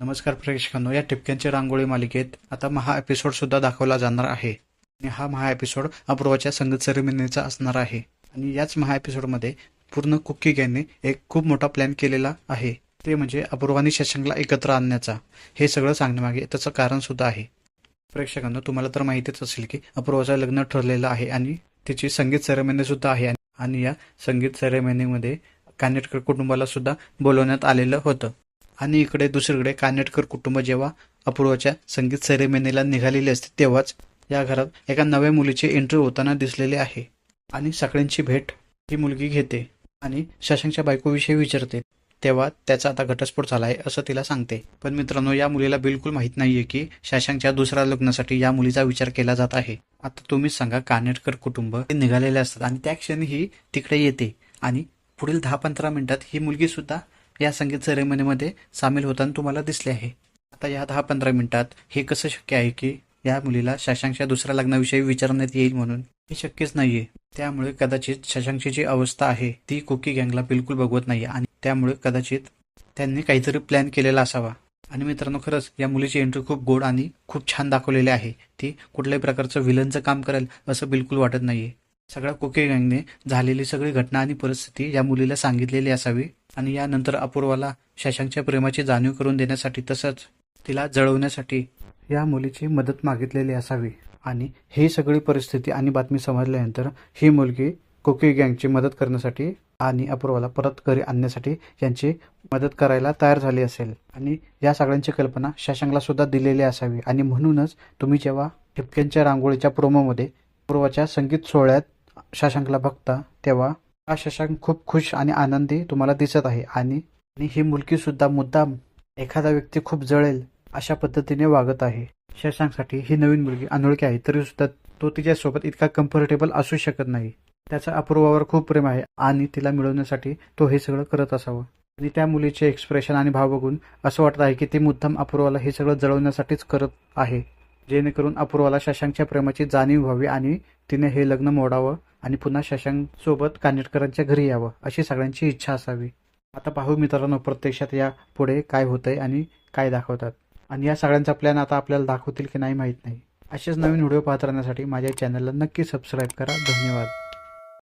नमस्कार प्रेक्षकांनो या टिपक्यांच्या रांगोळी मालिकेत आता महा एपिसोड सुद्धा दाखवला जाणार आहे. आणि हा महा एपिसोड अपूर्वाच्या संगीत सेरेमनीचा असणार आहे. आणि याच महा एपिसोडमध्ये पूर्ण कुक्की गँगने एक खूप मोठा प्लॅन केलेला आहे. ते म्हणजे अपूर्वा आणि शशांकला एकत्र आणण्याचा. हे सगळं सांगण्यामागे त्याचं कारण सुद्धा आहे. प्रेक्षकांनो तुम्हाला तर माहितीच असेल की अपूर्वाचं लग्न ठरलेलं आहे आणि तिची संगीत सेरेमनी सुद्धा आहे. आणि या संगीत सेरेमनीमध्ये कानेटकर कुटुंबाला सुद्धा बोलवण्यात आलेलं होतं. आणि इकडे दुसरीकडे कानेटकर कुटुंब जेव्हा अपूर्वाच्या संगीत सेरेमनीला निघालेले असते तेव्हाच या घरात एका नव्या मुलीचे एंट्री होताना दिसलेले आहे. आणि सगळ्यांची भेट ही मुलगी घेते आणि शशांकच्या बायकोविषयी विचारते. तेव्हा त्याचा आता घटस्फोट झाला आहे असं तिला सांगते. पण मित्रांनो या मुलीला बिलकुल माहीत नाहीये की शशांकच्या दुसऱ्या लग्नासाठी या मुलीचा विचार केला जात आहे. आता तुम्हीच सांगा कानेटकर कुटुंब हे निघालेले असतात आणि त्या क्षणी ही तिकडे येते. आणि पुढील दहा पंधरा मिनिटात ही मुलगी सुद्धा या संगीत सेरेमनीमध्ये सामील होताना तुम्हाला दिसले आहे. आता या दहा पंधरा मिनिटात हे कसं शक्य आहे की या मुलीला शशांकच्या दुसऱ्या लग्नाविषयी विचारण्यात येईल म्हणून? हे शक्यच नाहीये. त्यामुळे कदाचित शशांकची जी अवस्था आहे ती कुकी गँगला बिलकुल बघवत नाही आणि त्यामुळे कदाचित त्यांनी काहीतरी प्लॅन केलेला असावा. आणि मित्रांनो खरंच या मुलीची एंट्री खूप गोड आणि खूप छान दाखवलेली आहे. ती कुठल्याही प्रकारचं विलनचं काम करेल असं बिलकुल वाटत नाहीये. सगळ्या कुकी गँगने झालेली सगळी घटना आणि परिस्थिती या मुलीला सांगितलेली असावी. आणि यानंतर अपूर्वाला शशांकच्या प्रेमाची जाणीव करून देण्यासाठी तसंच तिला जळवण्यासाठी या मुलीची मदत मागितलेली असावी. आणि ही सगळी परिस्थिती आणि बातमी समजल्यानंतर ही मुलगी कुकी गँगची मदत करण्यासाठी आणि अपूर्वाला परत घरी आणण्यासाठी यांची मदत करायला तयार झाली असेल. आणि या सगळ्यांची कल्पना शशांकला सुद्धा दिलेली असावी. आणि म्हणूनच तुम्ही जेव्हा ठिपक्यांच्या रांगोळीच्या प्रोमोमध्ये पूर्वाच्या संगीत सोहळ्यात शशांकला बघता तेव्हा हा शशांक खूप खुश आणि आनंदी तुम्हाला दिसत आहे. आणि ही मुलगी सुद्धा मुद्दाम एखादा व्यक्ती खूप जळेल अशा पद्धतीने वागत आहे. शशांकसाठी ही नवीन मुलगी अनोळखी आहे तरी सुद्धा तो तिच्यासोबत इतका कम्फर्टेबल असू शकत नाही. त्याचा अपूर्वावर खूप प्रेम आहे आणि तिला मिळवण्यासाठी तो हे सगळं करत असावं. आणि त्या मुलीचे एक्सप्रेशन आणि भाव बघून असं वाटत आहे की ती मुद्दाम अपूर्वाला हे सगळं जळवण्यासाठीच करत आहे. जेणेकरून अपूर्वाला शशांकच्या प्रेमाची जाणीव व्हावी आणि तिने हे लग्न मोडावं आणि पुन्हा शशांक सोबत कानेटकरांच्या घरी यावं अशी सगळ्यांची इच्छा असावी. आता पाहू मित्रांनो प्रत्यक्षात या पुढे काय होतंय आणि काय दाखवतात. आणि या सगळ्यांचा प्लॅन आता आपल्याला दाखवतील की नाही माहीत नाही. असेच नवीन व्हिडिओ पाहत राहण्यासाठी माझ्या चॅनलला नक्की सबस्क्राईब करा. धन्यवाद.